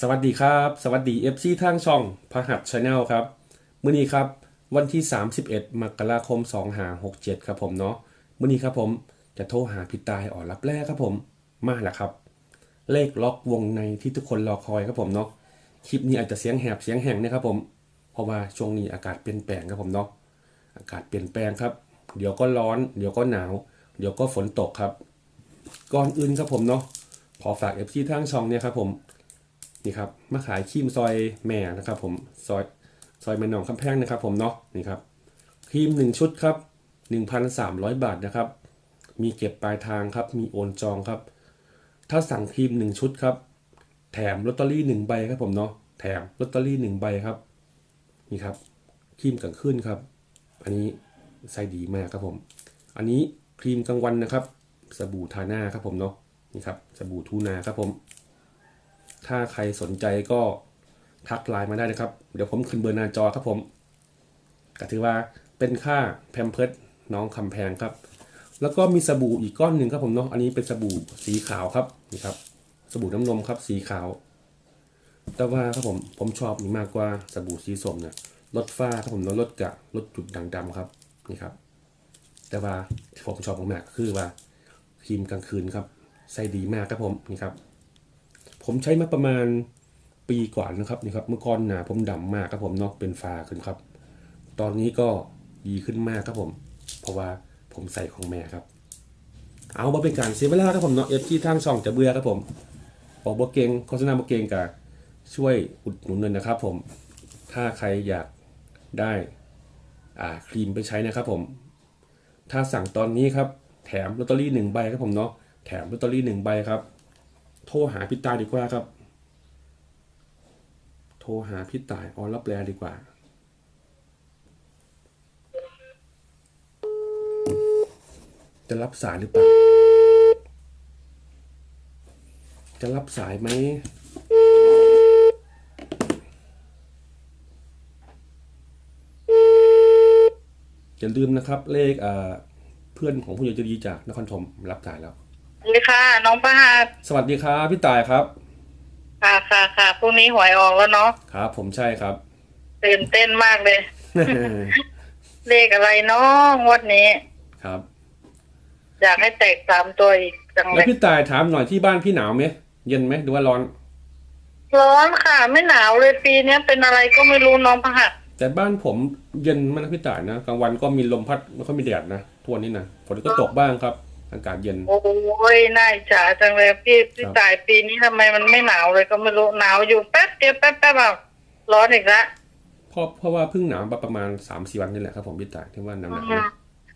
สวัสดีครับ สวัสดี FC ทางช่องพหัสชาแนลครับมื้อนี้ครับวันที่ 31 มกราคม 2567 ครับผมเนาะมื้อนี้ครับผมจะโทรหาพี่ตายอ่อนรับแรกครับผมมาแล้วครับ เลขล็อกวงในที่ทุกคนรอคอยครับผมเนาะคลิปนี้อาจจะเสียงแหบเสียงแห้งนะครับผมเพราะว่าช่วงนี้อากาศเปลี่ยนแปลงครับผมเนาะอากาศเปลี่ยนแปลงครับ เดี๋ยวก็ร้อน เดี๋ยวก็หนาว เดี๋ยวก็ฝนตกครับ ก่อนอื่นครับผมเนาะขอฝาก FC ทางช่องเนี่ยครับผม นี่ครับมาขายครีมซอยแม่นะครับ ผมซอยซอยแม่นองคำแพงนะครับ ผมเนาะนี่ครับครีมหนึ่งชุดครับ 1,300 บาทนะครับ มีเก็บปลายทางครับ มีโอนจองครับ ถ้าสั่งครีมหนึ่งชุดครับ แถมลอตเตอรี่หนึ่งใบครับผมเนาะแถมลอตเตอรี่หนึ่งใบครับ นี่ครับครีมกลางคืนครับ อันนี้ใส่ดีมากครับผม อันนี้ครีมกลางวันนะครับ สบู่ทาหน้าครับผมเนาะนี่ครับสบู่ทูนาครับผม ถ้าใครสนใจก็ทักไลน์มาได้นะครับ เดี๋ยวผมขึ้นเบอร์หน้าจอครับผมก็ถือว่าเป็นค่าแพมเพิร์ดน้องคำแพงครับ แล้วก็มีสบู่อีกก้อนหนึ่งครับผมเนาะอันนี้เป็นสบู่สีขาวครับนี่ครับ สบู่น้ำนมครับสีขาว แต่ว่าครับผมผมชอบนี่มากกว่าสบู่สีส้มเนี่ยลดฝ้าครับผมเนาะลดกะลดจุดด่างดำครับนี่ครับ แต่ว่าผมชอบมากๆก็คือว่าครีมกลางคืนครับใส่ดีมากครับผมนี่ครับ ผมใช้มาประมาณปีกว่านนะครับนี่ครับเมื่อก่อนหนาผมดำมากครับผมเนาะเป็นฟ้าขึ้นครับ ตอนนี้ก็ดีขึ้นมากครับผม เพราะว่าผมใส่ของแม่ครับ เอามาเป็นการเสียเวลาครับผมเนาะเอฟที่ทางช่องจะเบื่อครับผมบอกบ่เก่งโฆษณาบ่เก่งกับช่วยอุดหนุนหน่อยนะครับ ผม ถ้าใครอยากได้อ่าครีมไปใช้นะครับ ผม ถ้าสั่งตอนนี้ครับ แถมลอตเตอรี่หนึ่งใบครับผมเนาะแถมลอตเตอรี่หนึ่งใบครับ โทรหาพี่ตายดีกว่าครับ โทรหาพี่ตายออรับแลดีกว่า จะรับสายหรือเปล่า จะรับสายไหมอย่าลืมนะครับเลขเพื่อนของผู้ใหญ่จะดีจากนครธมรับสายแล้ว ค่ะ น้องประหารสวัสดีครับพี่ตายครับ ค่ะค่ะค่ะพรุ่งนี้หวยออกแล้วเนาะครับ ผมใช่ครับตื่นเต้นมากเลย เลขอะไรเนาะงวดนี้ครับ อยากให้แตกสามตัวอีกจังเลแล้วยพี่ตายถามหน่อยที่บ้านพี่หนาวไหมเย็นไหมหรือว่าร้อน ร้อนค่ะ ไม่หนาวเลยปีเนี้ยเป็นอะไรก็ไม่รู้น้องประหัดแต่บ้านผมเย็นมากนะพี่ตายนะกลางวันก็มีลมพัดไม่ค่อยมีแดดนะทวนนี้นะฝนก็ตกบ้างครับ อากาศเย็น โอ้ยน่าอิจฉาจังเลยพี่พี่ครับตายปีนี้ทำไมมันไม่หนาวเลยก็ไม่รู้หนาวอยู่แป๊บเดียวแป๊บแป๊บแบบร้อนอีกละเพราะเพราะว่าเพิ่งหนาวมาประมาณสามสี่วันนี่แหละครับผมพี่ตายที่ว่าหนาวหนาวอืม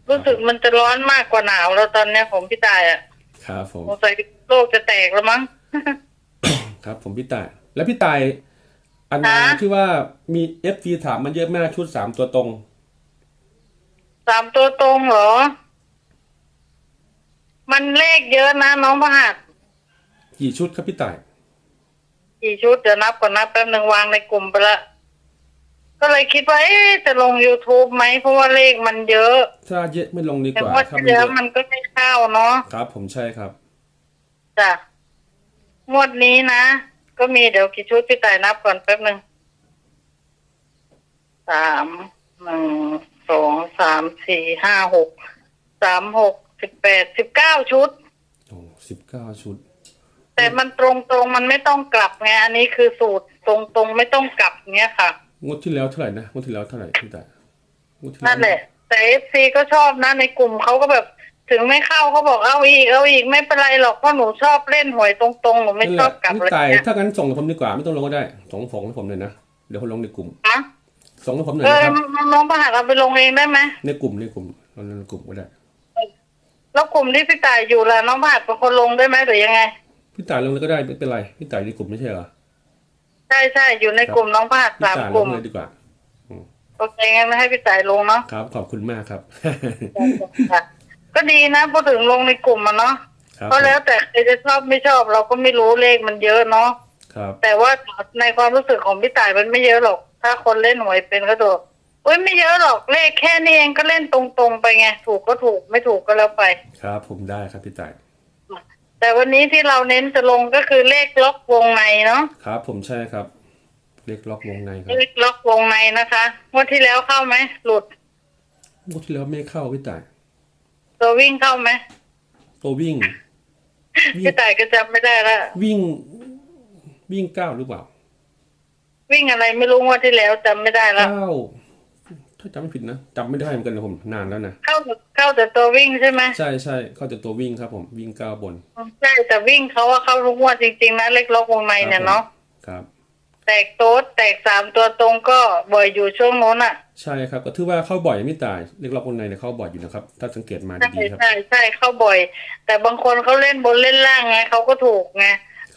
รู้สึกมันจะร้อนมากกว่าหนาวแล้วตอนเนี้ยผมพี่ตายอะครับผมสงสัยโลกจะแตกแล้วมั้งครับ ผมพี่ตาย แล้วพี่ตาย อันนั้นฮะที่ว่ามีเอฟซีถามมันเยอะมากชุดสามตัวตรงสามตัวตรงเหรอ มันเลขเยอะนะน้องประหัดกี่ชุดครับพี่ตาย กี่ชุดเดี๋ยวนับก่อนนับแป๊บหนึ่งวางในกลุ่มไปละ ก็เลยคิดว่าเอ๊ะจะลง youtube ไหมเพราะว่าเลขมันเยอะ ถ้าเยอะไม่ลงดีแต่กว่าว่าถ้าที่ไม่เหลืเยออะมันก็ไม่เข้าเนาะครับ ผมใช่ครับ จ้ะงวดนี้นะ ก็มีเดี๋ยวกี่ชุดพี่ต่ายนับก่อนแป๊บหนึ่งสามหนึ่งสองสามสี่ห้าหกสามหก สิบแปดสิบเก้าชุด โอ้สิบเก้าชุด แต่มันตรงตรงๆมันไม่ต้องกลับไงอันนี้คือสูตรตรงตรงๆไม่ต้องกลับเนี้ยค่ะ งวดที่แล้วเท่าไหร่นะ งวดที่แล้วเท่าไหร่พี่ตายงวดที่นั่นแหละ แต่เอฟซีก็ชอบนะ ในกลุ่มเขาก็แบบถึงไม่เข้าเขาบอกเอาอีกเอาอีกไม่เป็นไรหรอกเพราะหนูชอบเล่นหวยตรงๆหนูไม่นั่นชแหอละบกลับพี่เลยตายเนี่ยถ้างั้นส่งให้ผมดีกว่าไม่ต้องลงก็ได้ส่งผมให้ผมเลยนะเดี๋ยวผมลงในกลุ่มนะส่งให้ผมหน่อยเออนะครับน้องประหัดเอาไปลงเองได้ไหมในกลุ่มในกลุ่มลงในกลุ่มก็ได้ แล้วกลุ่มที่พี่ต่ายอยู่ล่ะน้องประหัดเป็นคนลงได้ไหมหรือยังไง พี่ตายลงเลยก็ได้ไม่เป็นไร พี่ตายในกลุ่มไม่ใช่เหรอ ใช่ใช่อยู่ในกลุ่มน้องประหัดพี่สามตายกลลุ่งมเลยดีกว่า โอเคงั้นไม่ให้พี่ต่ายลงเนาะครับ ขอบคุณมากครับ ค่ะก็ดีนะพอถึงลงในกลุ่มอะเนาะครับก็แล้วแต่ใครจะชอบไม่ชอบ เราก็ไม่รู้เลขมันเยอะเนาะครับ แต่ว่าในความรู้สึกของพี่ต่ายมันไม่เยอะหรอก ถ้าคนเล่นหวยเป็นก็ดูโอ้ยไม่เยอะหรอกเลขแค่นี้เองก็เล่นตรงๆไปไงถูกก็ถูกไม่ถูกก็แล้วไป ครับผมได้ครับพี่ตายแต่วันนี้ที่เราเน้นจะลงก็คือเลขล็อกวงในเนาะครับผมใช่ครับ เลขล็อกวงในครับเลขล็อกวงในนะคะงวดที่แล้วเข้าไหมหลุดงวดที่แล้วไม่เข้าพี่ต่ายตัววิ่งเข้าไหมตัววิ่งวิ่งพี่ต่ายก็จำไม่ได้แล้ววิ่ง วิ่งเก้าหรือเปล่า วิ่งอะไรไม่รู้งวดที่แล้วจำไม่ได้แล้วเก้า ถ้าจำไม่ผิดนะจำไม่ได้เหมือนกันนะผมนานแล้วนะเข้าเข้าแต่ตัววิ่งใช่ไหมใช่ใช่เข้าจากตัววิ่งครับผมวิ่งเก้าบนใช่แต่วิ่งเขาว่าเข้าทุกงวดจริงๆนะเลขล็อกวงในเนี่ยเนาะครับ แตกโต๊ดแตกสามตัวตรงก็บ่อยอยู่ช่วงโน้นอะ ใช่ครับก็ถือว่าเข้าบ่อยไม่ตายเลขล็อกวงในเนี่ยเข้าบ่อยอยู่นะครับ ถ้าสังเกตมาใช่ดีๆครับใช่ใช่เข้าบ่อย แต่บางคนเขาเล่นบนเล่นล่างไงเขาก็ถูกไง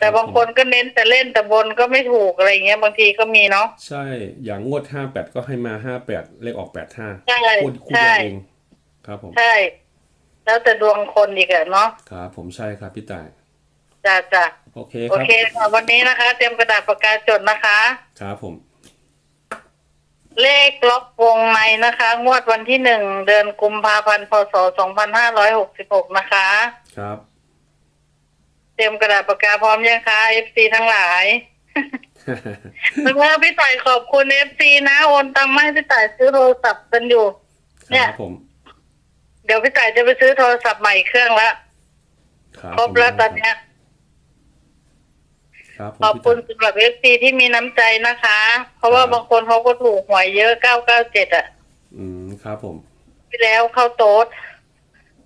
แต่บางคนก็เน้นแต่เล่นแต่บนก็ไม่ถูกอะไรเงี้ยบางทีก็มีเนาะใช่ อย่างงวดห้าแปดก็ให้มาห้าแปดเลขออกแปดห้าใช่คูดคูดใช่เองครับผมใช่ แล้วแต่ดวงคนอีกอะเนาะครับผมใช่ครับพี่ต่ายจ้ะจ้ะโอเคโอครับเคค่ะวันนี้นะคะ เตรียมกระดาษปากกาจดนะคะครับผม เลขล็อกวงในนะคะ งวดวันที่หนึ่งเดือนกุมภาพันธ์พศสองพันห้าร้อยหกสิบหกนะคะ ครับเต รียมกระดาษปากกาพร้อมยังคะเอฟซีทั้งหลายแล้วก็พี่ต่ายขอบคุณเอฟซีนะโอนตังค์มาให้พี่ต่ายซื้อโทรศัพท์กันอยู่คเนี่ยรับผมเดี๋ยวพี่ต่ายจะไปซื้อโทรศัพท์ใหม่เครื่องละครับครบผมแล้วตอนเนี้ยครับผมขอบพี่คุณต่ายสำหรับเอฟซีที่มีน้ำใจนะคะ เพราะว่าครับบางคนเขาก็ถูกหวยเยอะเก้าเก้าเจ็ดอะ อืมครับผมที่แล้วเข้าโต๊ด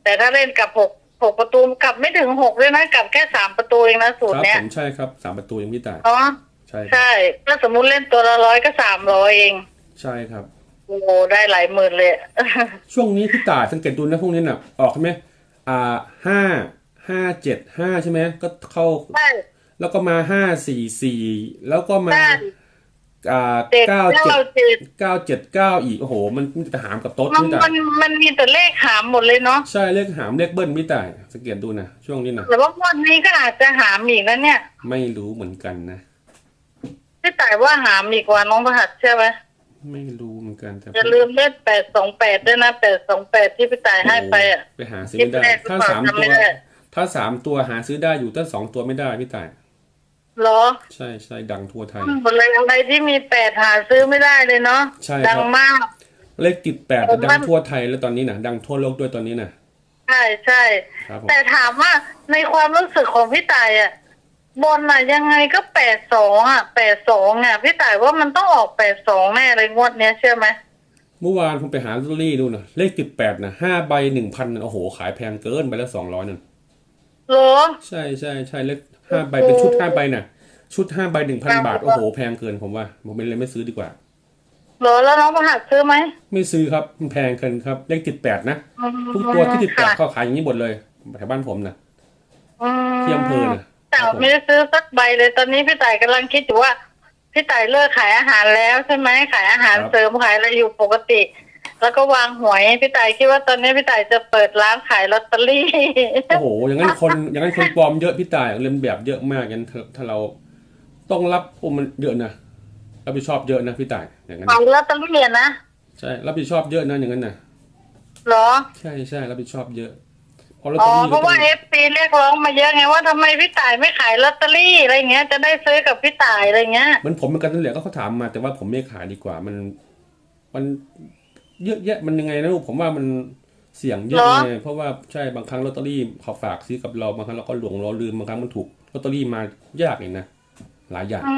แต่ถ้าเล่นกับหก หกประตูกลับไม่ถึงหกด้วยนะกลับแค่สามประตูเองนะสูคตรรับเนี้ยผมใช่ครับสามประตูยังพี่ต่ายเนาะใช่ครับใช่ถ้าสมมุติเล่นตัวละร้อยก็สามร้อยเอง ใช่ครับ โอ้โหได้หลายหมื่นเลยช่วงนี้พี่ต่ายสังเกตดูนะพวกนี้น่ะ ออกใช่ไหมอ่าห้าห้าเจ็ดห้าใช่ไหมก็เข้าใช่แล้วก็มาห้าสี่สี่แล้วก็มาใช่อ่า เจ็ดเก้าเก้าเจ็ดเจ็ดเก้าเจ็ดเก้าอีกโอ้โห มันมันจะหามกับโต๊ะมันพี่ต่ามัยนมันมีแต่เลขหามหมดเลยเนาะใช่เลขหามเลขเบิ้ลพี่ต่ายสังเกตดูนะช่วงนี้นะแต่ว่างวันนี้ก็อาจจะหามอีกนะเนี่ย ไม่รู้เหมือนกันนะพี่ต่ายว่าหามอีกว่าน้องประหัดใช่ไหมไม่รู้เหมือนกันแต่อย่าลืมเล่นแปดสองแปดด้วยนะแปดสองแปดที่พี่ต่ายให้ไปอะไปหาซื้อไม่ได้คิดไม่ได้ถ้าสามจำไม่ตัวได้ถ้าสามตัวหาซื้อได้อยู่ถ้าสองตัวไม่ได้พี่ต่าย เหรอ ใช่ใช่ดังทั่วไทยหมดเลยอะไรที่มีแปดหาซื้อไม่ได้เลยเนาะใช่ครับดังมาก เลขติดแปดผมดัว่างทั่วไทยแล้วตอนนี้นะดังทั่วโลกด้วยตอนนี้นะใช่ใช่ครับผมแต่ถามว่าในความรู้สึกของพี่ต่ายอะบนอะยังไงก็แปดสองอะแปดสองอะพี่ต่ายว่ามันต้องออกแปดสองแน่เลยงวดเนี้ยเชื่อไหมเมื่อวานผมไปหาลอตเตอรี่ดูนะเลขติดแปดนะห้าใบหนึ่งพันโอ้โห ขายแพงเกินไปแล้วสองร้อยนั่นเหรอ ใช่ใช่ใช่เลข ห้าใบเป็นชุดห้าใบน่ะ ชุดห้าใบหนึ่งพันบาท โอ้โห แพงเกินผมว่า ผมเลยไม่ซื้อดีกว่าเหรอแล้วน้องประหัดซื้อไหม ไม่ซื้อครับมันแพงเกินครับเลขติดแปดนะ ทุกตัวที่ติดแปดค่ะเขาขายอย่างนี้หมดเลยแถวบ้านผมนะอืมที่อำเภอนะแต่ไม่ได้ซื้อสักใบเลยตอนนี้พี่ต่ายกำลังคิดอยู่ว่าพี่ต่ายเลิกขายอาหารแล้วใช่ไหมขายอาหารเสริมขายอะไรอยู่ปกติ แล้วก็วางหวยพี่ต่ายคิดว่าตอนนี้พี่ต่ายจะเปิดร้านขายลอตเตอรี่ โอ้โหอย่างนั้นคนอย่างนั้นคนปลอมเยอะพี่ตายเรียนแบบเยอะมากงั้นเถอะถ้าเราต้องรับโอ้มันเยอะนะรับผิดชอบเยอะนะพี่ตายอย่างนั้นขายลอตเตอรี่อะนะใช่รับผิดชอบเยอะนะอย่างนั้นนะเหรอ ใช่ใช่รับผิดชอบเยอะเพราะลอตอ๋เตออรี่เพราะว่าเอฟซีเรียกร้องมาเยอะไงว่าทำไมพี่ต่ายไม่ขายลอตเตอรี่อะไรเงี้ยจะได้ซื้อกับพี่ต่ายอะไรเงี้ยเหมือนผมเหมือนกันนั่นแหละก็เขาถามมาแต่ว่าผมไม่ขายดีกว่ามัน มัน เยอะแยะมันยังไงนะลูกผมว่ามันเสี่ยงเยอะเหรอไงเพราะว่าใช่บางครั้งลอตเตอรี่เขาฝากซื้อกับเราบางครั้งเราก็หลงเราลืมบางครั้งมันถูกลอตเตอรี่มายากเองนะหลายอย่างอื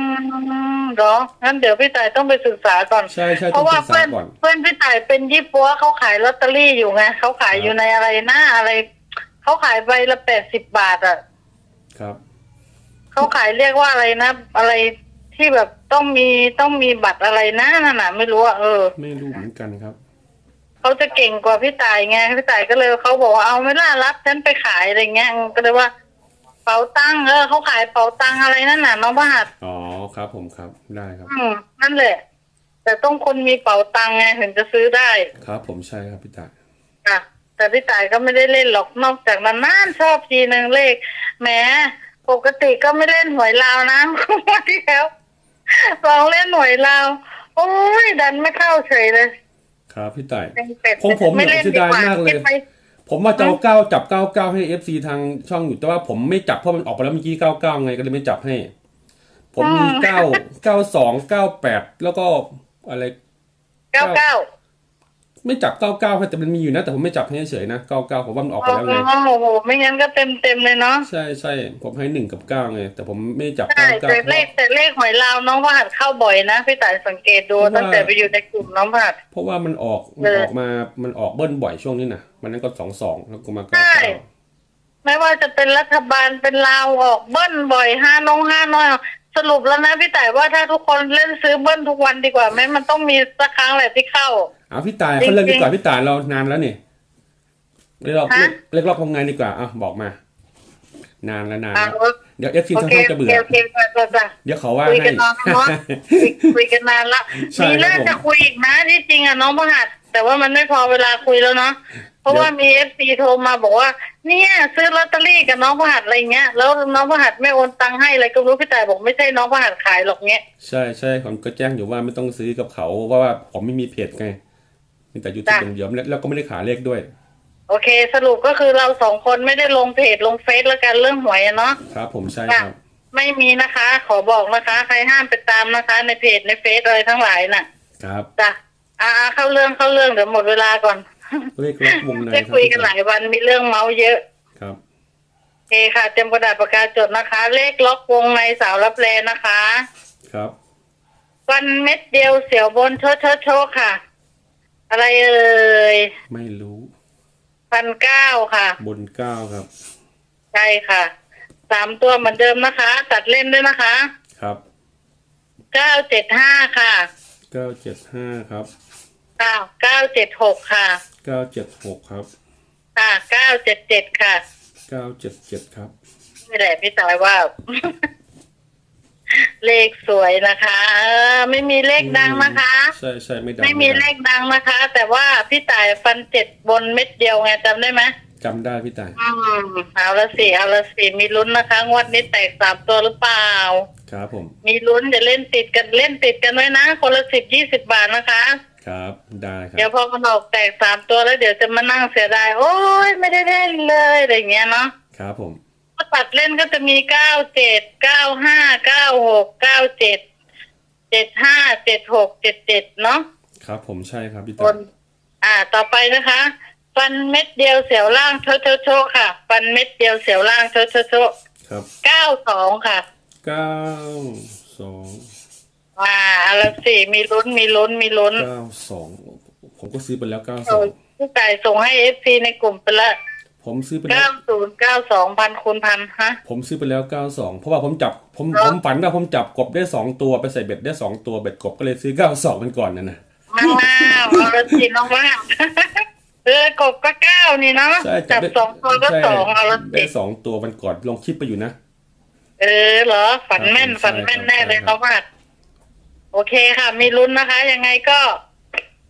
มเหรองั้นเดี๋ยวพี่ต่ายต้องไปศึกษาก่อนใช่ใช่เพต้องราะว่าศึกษาเพื่อนก่อนเพื่อนพี่ต่ายเป็นยี่ปัวเขาขายลอตเตอรี่อยู่ไงเขาขายครับอยู่ในอะไรหน้าอะไรเขาขายใบละแปดสิบบาทอะครับเขาขายเรียกว่าอะไรนะ อะไรที่แบบต้องมีต้องมีบัตรอะไรนะนั่นน่ะไม่รู้อะเออ ไม่รู้เหมือนกันครับ เขาจะเก่งกว่าพี่ต่ายไงพี่ต่ายก็เลยเขาบอกว่าเอาไม่ล่ารับฉันไปขายอะไรเงี้ยก็เลยว่าเป๋าตังค์เออเขาขายเป๋าตังค์อะไรนั่นน่ะน้องบาทอ๋อครับผมครับได้ครับ อืมนั่นแหละ แต่ต้องคนมีเป๋าตังค์ไงถึงจะซื้อได้ ครับ ผมใช่ครับพี่ตายอะแต่พี่ต่ายก็ไม่ได้เล่นหรอกนอกจากนานๆชอบทีหนึ่งเลขแหมปกติก็ไม่เล่นหวยลาวนะวันที่แล้วลองเล่นหวยลาวโอ้ยดันไม่เข้าเฉยเลย ครับพี่ตายเป็นเป็ดของผมเนี่ยไม่เล่นเสียดีดายกว่ามากเลยคิดไปผมว่าจะเอาเก้าจับเก้าเก้าให้เอฟซีทางช่องอยู่แต่ว่าผมไม่จับเพราะมันออกไปแล้วเมื่อกี้เก้าเก้าไงก็เลยไม่จับให้ ผมมีเก้าเก้าสองเก้าแปดแล้วก็อะไรเก้าเก้า ไม่จับเก้าเก้าแต่มันมีอยู่นะ แต่ผมไม่จับให้เฉยๆนะเก้าเก้าผมว่ามันออกไปแล้วไงโอ้โหไม่งั้นก็เต็มเต็มๆเลยเนาะใช่ใช่ผมให้หนึ่งกับเก้าไงแต่ผมไม่จับใช่เก้าเก้าแต่เลขแต่เลขหวยลาวน้องพระหัดเข้าบ่อยนะพี่ต่ายสังเกตดูตั้งแต่ไปอยู่ในกลุ่มน้องพระหัดเพราะว่ามันออกมันออกมามันออกเบิ้ลบ่อยช่วงนี้นะมันนั้นก็สองสองแล้วก็มาเก้าใช่เก้าไม่ว่าจะเป็นรัฐบาลเป็นลาวออกเบิ้ลบ่อยห้านงห้าน้อยสรุปแล้วนะพี่ต่ายว่าถ้าทุกคนเล่นซื้อเบิ้ลทุกวันดีกว่าไหมมันต้องมีสักครั้งแหละที่เข้า เอาพี่ตายเขาเลิกดีกว่าพี่ตายเรานานแล้วนี่เรียกรอบฮะเรียกรอบทำงานดีกว่าอะบอกมา นานแล้วนานอะแล้วเดี๋ยวเอฟซีโอทั้งเคช่องโอจะเบื่อเคโอเคจ้ะจ้ะจ้ะเดี๋ยวเขาว่าคุยให้กันนานเนาะคุยคุยกันนานละใช่มีเรื่องครับผมจะคุยอีกนะที่จริงอะน้องพระหัดแต่ว่ามันไม่พอเวลาคุยแล้วเนาะเพราะว่ามีเอฟซีโทรมาบอกว่า เนี่ยซื้อลอตเตอรี่กับน้องพระหัดอะไรเงี้ยแล้วน้องพระหัดไม่โอนตังค์ให้อะไรก็ไม่รู้พี่แต่ายบอกไม่ใช่น้องพระหัดขายหรอกเงี้ยใช่ใช่ผมก็แจ้งอยู่ว่าไม่ต้องซื้อกับเขาเพราะว่าผมไม่มีเพจไง มีแต่ยูทูบจ้ะอย่างเดียวแล้วก็ไม่ได้ขายเลขด้วย โอเค สรุปก็คือเราสองคนไม่ได้ลงเพจลงเฟซแล้วกันเรื่องหวยอะเนาะครับผมใช่จ้ะครับ ไม่มีนะคะ ขอบอกนะคะ ใครห้ามไปตามนะคะ ในเพจในเฟซอะไรทั้งหลายน่ะ ครับจ้ะอ่าเข้าเรื่องเข้าเรื่องเดี๋ยวหมดเวลาก่อนเลขล็อกวงในได้ครับคุยกันหลายวันมีเรื่องเมาส์เยอะครับโอเคค่ะเตรียมกระดาษปากกาจดนะคะ เลขล็อกวงในสาวรับแลนะคะ ครับ วันเม็ดเดียวเสียวบนโชดโชดโชดค่ะ อะไรเอ่ยไม่รู้พันเก้าค่ะ บนเก้าครับ ใช่ค่ะ สามตัวเหมือนเดิมนะคะ ตัดเล่นด้วยนะคะครับเก้าเจ็ดห้าค่ะเก้าเจ็ดห้าครับเก้าเก้าเจ็ดหกค่ะ เก้าเจ็ดหกครับค่ะเก้าเจ็ดเจ็ดค่ะเก้าเจ็ดเจ็ดครับนี่แหละพี่ตายว่า เลขสวยนะคะเออไม่มีเลขดังนะคะ ใช่ใช่ไม่ดังไม่มีเลขดังนะคะ แต่ว่าพี่ต่ายฟันเจ็ดบนเม็ดเดียวไงจำได้ไหมจำได้พี่ตายอืมเอาละสิเอาละสิมีลุ้นนะคะ งวดนี้แตกสามตัวหรือเปล่า ครับผมมีลุ้นจะเล่นติดกันเล่นติดกันไว้นะ คนละสิบยี่สิบบาทนะคะ ครับได้คเดี๋ยรัวบพอมันออกแตกสามตัวแล้วเดี๋ยวจะมานั่งเสียดายโอ้ยไม่ได้เล่นเลยอะไรอย่างเงี้ยเนาะ ครับผม ถ้าตัดเล่นก็จะมีเก้าเจ็ดเก้าห้าเก้าหกเก้าเจ็ดเจ็ดห้าเจ็ดหกเจ็ดเจ็ดเนาะครับผมใช่ครับพี่บตายนอ่า ต่อไปนะคะ ฟันเม็ดเดียวเสียวล่างโชโชโชค่ะ ฟันเม็ดเดียวเสียวล่างโชโชโชครับเก้าสองค่ะ เก้าสองอ่าเอาละสิมีลุ้นมีลุ้นมีลุ้นเก้าสองผมก็ซื้อไปแล้วเก้าสโอ้องยผู้ไก่ส่งให้เอฟซีในกลุ่มไปละ ผมซื้อไปแล้เก้าวศูนย์เก้าสองพันคูณพันฮะผมซื้อไปแล้วเก้าสองเพราะว่าผมจับผมเหรอผมฝันว่าผมจับกบได้สองตัวไปใส่เบ็ดได้สองตัวเบ็ดกบก็เลยซื้อเก้าสองมันก่อนนะนะมากมากเอาละสิน้องว่างเออกบก็เก้านี่เนาะใช่จับได้สองตัวก็ใช่สองเอาละได้สิสองตัวมันก่อนลงคลิปไปอยู่นะ เออเหรอฝันแม่นครับผมฝันแม่นใช่แน่เลยครับน้องว่างโอเคค่ะ มีลุ้นนะคะ ยังไงก็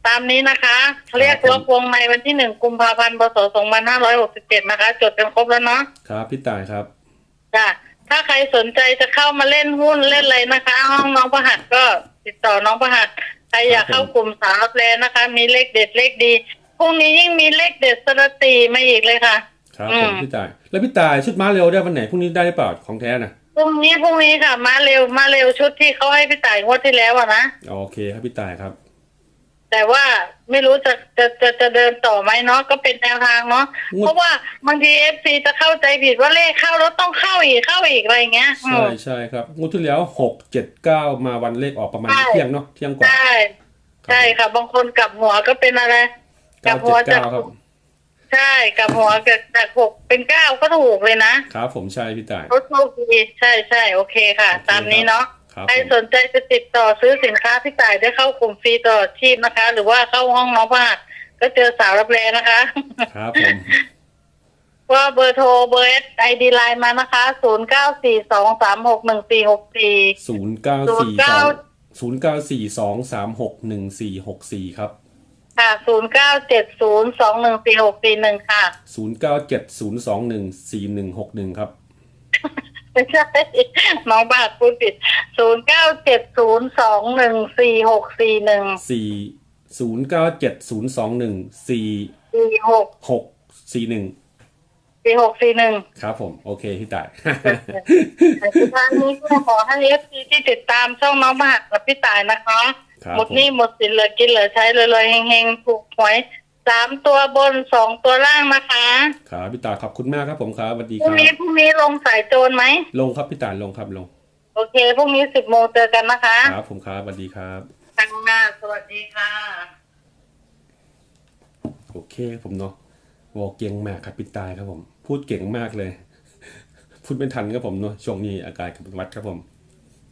ตามนี้นะคะ เรียกล็อกวงในวันที่หนึ่งกุมภาพันธ์พศสองพันห้าร้อยหกสิบเจ็ดนะคะ จดกันครบแล้วเนาะครับพี่ตายครับจ้ะถ้าใครสนใจจะเข้ามาเล่นหุ้นเล่นอะไรนะคะ ห้องน้องประหัดก็ติดต่อน้องประหัดใครอยากครับผมเข้ากลุ่มสาวแลนะคะ มีเลขเด็ดเลขดีพรุ่งนี้ยิ่งมีเลขเด็ดสระตีมาอีกเลยค่ะ ครับอืผมมพี่ตาย แล้วพี่ตายชุดม้าเร็วได้วันไหนพรุ่งนี้ได้หรือเปล่าของแท้นะพรุ่งนี้พรุ่งนี้ค่ะ มาเร็วมาเร็วชุดที่เขาให้พี่ต่ายงวดที่แล้วอะนะโอเคครับพี่ตายครับ แต่ว่าไม่รู้จะจะจะจะเดินต่อไหมเนาะก็เป็นแนวทางเนาะงวด เพราะว่าบางทีเอฟซีจะเข้าใจผิดว่าเลขเข้าแล้วต้องเข้าอีกเข้าอีกอะไรเงี้ยอืใช่ม ใช่ครับงวดที่แล้วหกเจ็ดเก้ามาวันเลขออกประมาณใช่ เที่ยงเนาะเที่ยงกว่าใช่ใช่ค่ะ บางคนกลับหัวก็เป็นอะไรกลัเก้าบหัเจ็วดจากเก้าครับใช่กลับหัวจากจากหกเป็นเก้าก็ถูกเลยนะครับผมใช่พี่ตายเขาโชคดีใช่ใช่โอเคค่ะ โอเค ตามนี้เนาะ ครับใครผมสนใจจะติดต่อซื้อสินค้าพี่ต่ายได้เข้ากลุ่มฟรีตลอดชีพนะคะ หรือว่าเข้าห้องน้องพหัดก็เจอสาวรับแรนะคะครับผมว่าเบอร์โทรเบอร์เอสไอดีไลน์มานะคะศูนย์เก้าสี่สองสามหกหนึ่งสี่หกสี่ศูนย์เก้าสี่สองศูนย์เก้าสี่สองสามหกหนึ่งสี่หกสี่ครับค่ะศูนย์เก้าเจ็ดศูนย์สองหนึ่งสี่หกสี่หนึ่งค่ะศูนย์เก้าเจ็ดศูนย์สองหนึ่งสี่หนึ่งหกหนึ่งครับ ไม่ใช่น้องบาทพูดผิดศูนย์เก้าเจ็ดศูนย์สองหนึ่งสี่หกสี่หนึ่งสี่ศูนย์เก้าเจ็ดศูนย์สองหนึ่งสี่สี่หกหกสี่หนึ่งปีหกสี่หนึ่งครับผม โอเคพี่ต่ายสุดท้ายนี้ก็ขอให้เอฟซีที่ติดตามช่องน้องมหักกับพี่ต่ายนะคะครับหมดหนี้หมดสินเหลือกินเหลือใช้เลยเลยๆเฮงๆถูกหวย สามตัวบนสองตัวล่างนะคะครับพี่ต่ายขอบคุณมากครับผมครับสวัสดีพครุ่งรับนี้พรุ่งนี้ลงสายโจรไหม ลงครับพี่ต่ายลงครับลงโอเคพรุ่งนี้สิบโมงเจอกันนะคะครับผมครับสวัสดีครับ ทางหน้าสวัสดีค่ะ โอเคครับผมเนาะวอเก่งมากครับพี่ตายครับผม พูดเก่งมากเลย พูดไม่ทันครับผมเนาะช่วงนี้อาการเป็นหวัดครับผม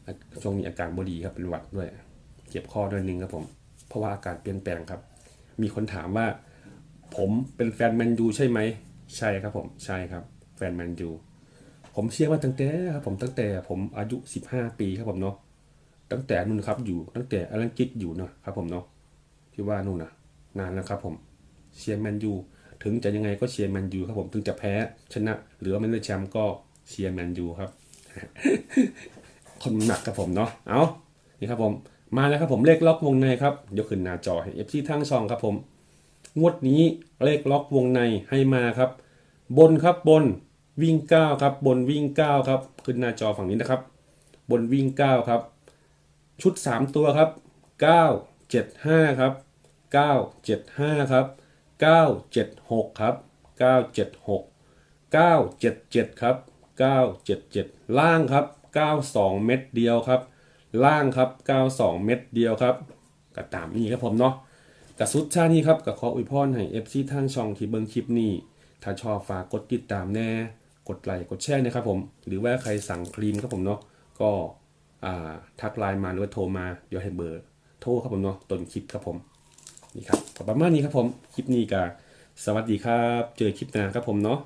อะช่วงนี้อาการบดีครับเป็นหวัดด้วย เจ็บคอด้วยหนึงครับผม เพราะว่าอากาศเปลี่ยนแปลงครับ มีคนถามว่า ผมเป็นแฟนแมนยูใช่ไหม ใช่ครับผมใช่ครับ แฟนแมนยูผมเชื่อว่าตั้งแต่ครับผมตั้งแต่ผมอายุ 15 ปีครับผมเนาะตั้งแต่นู่นครับอยู่ตั้งแต่อลังกิตอยู่เนาะครับผมเนาะที่ว่านู่นนะนานแล้วครับผมเชียร์แมนยูถึงจะยังไงก็เชียร์แมนยูครับผมถึงจะแพ้ชนะ หรือว่าไม่ได้แชมป์ก็เชียร์แมนยูครับ คนหนักครับผมเนาะเอานี่ครับผมมาแล้วครับผมเลขล็อกวงในครับยกขึ้นหน้าจอให้เอฟซีทั้งช่องครับผม งวดนี้เลขล็อกวงในให้มาครับ บนครับบนวิ่ง 9 ครับ บนวิ่ง 9 ครับ ขึ้นหน้าจอฝั่งนี้นะครับ บนวิ่ง 9 ครับ ชุด 3 ตัวครับ 9 7 5 ครับ 9 7 5 ครับ 9 7 6 ครับ 9 7 6 9 7 7 ครับ 9 7 7 ล่างครับ 92 เม็ดเดียวครับ ล่างครับ 92 เม็ดเดียวครับ ก็ตามนี้ครับผมเนาะ กับสุดชานี้ครับกับขออวยพรให้เอฟซีทางช่องที่เบิ่งคลิปนี้ ถ้าชอบฝากกดติดตามแน่ กดไลค์กดแชร์นะครับผม หรือว่าใครสั่งครีมครับผมเนาะก็ทักไลน์มาหรือว่าโทรมาเดี๋ยวให้เบอร์ โทรครับผมเนาะต้นคลิปครับผมนี่ครับประมาณนี้ครับผมคลิปนี้กับสวัสดีครับ เจอคลิปหน้าครับผมเนาะ